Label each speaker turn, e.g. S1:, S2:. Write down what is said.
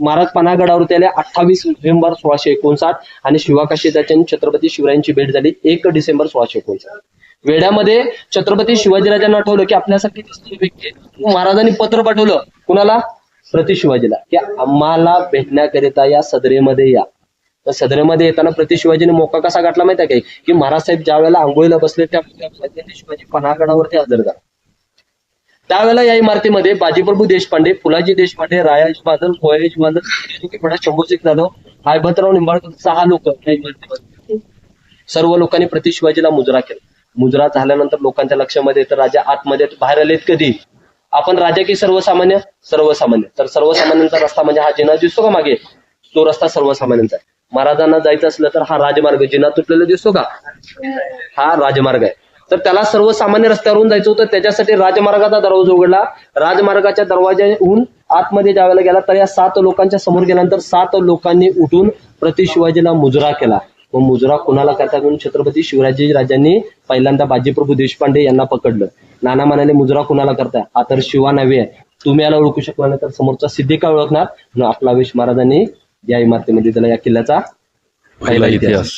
S1: महाराज पनागडावरती आले अठ्ठावीस नोव्हेंबर सोळाशे एकोणसाठ आणि शिवाकाशी त्याच्या छत्रपती शिवरायांची भेट झाली एक डिसेंबर सोळाशे एकोणसाठ. वेड्यामध्ये छत्रपती शिवाजीराजांना आठवलं की आपल्यासाठी दिसणारी व्यक्ती महाराजांनी पत्र पाठवलं. कुणाला? प्रति शिवाजीला. की आम्हाला भेटण्याकरिता या सदरेमध्ये या. तर सदरेमध्ये येताना प्रति शिवाजीने मोका कसा गाठला माहिती आहे काय की महाराज साहेब ज्या वेळेला आंघोळीला बसले त्या शिवाजी पन्हागडावरती हजर झाला. त्यावेळेला या इमारतीमध्ये बाजीप्रभू देशपांडे फुलाजी देशपांडे रायाजी बादल कोयाजी बादल शंभूसिंग जाधव हायभद्रराव निंबाळकर सहा लोक या इमारतीमध्ये सर्व लोकांनी प्रति शिवाजीला मुजरा केला. मुजरा झाल्यानंतर लोकांच्या लक्षामध्ये येतं राजा आतमध्ये बाहेर आलेत कधी? आपण राजा की सर्वसामान्य? सर्वसामान्य. तर सर्वसामान्यांचा रस्ता म्हणजे हा जिना दिसतो का मागे? तो रस्ता सर्वसामान्यांचा आहे. महाराजांना जायचं असलं तर हा राजमार्ग जिना तुटलेला दिसतो का? हा राजमार्ग आहे. तर त्याला सर्वसामान्य रस्त्यावरून जायचं होतं. त्याच्यासाठी राजमार्गाचा दरवाजा उघडला. राजमार्गाच्या दरवाजाहून आतमध्ये ज्यावेळेला गेला तर या सात लोकांच्या समोर गेल्यानंतर सात लोकांनी उठून प्रति शिवाजीला मुजरा केला. व मुजरा कुणाला करता म्हणून छत्रपती शिवराजी राजांनी पहिल्यांदा बाजीप्रभू देशपांडे यांना पकडलं. नाना म्हणाले मुजरा कुणाला करताय? हा तर शिवा नव्हे आहे. तुम्ही याला ओळखू शकला नाही तर समोरचा सिद्धी का ओळखणार. म्हणून आपला महाराजांनी या इमारतीमध्ये त्याला या किल्ल्याचा
S2: पहिला इतिहास.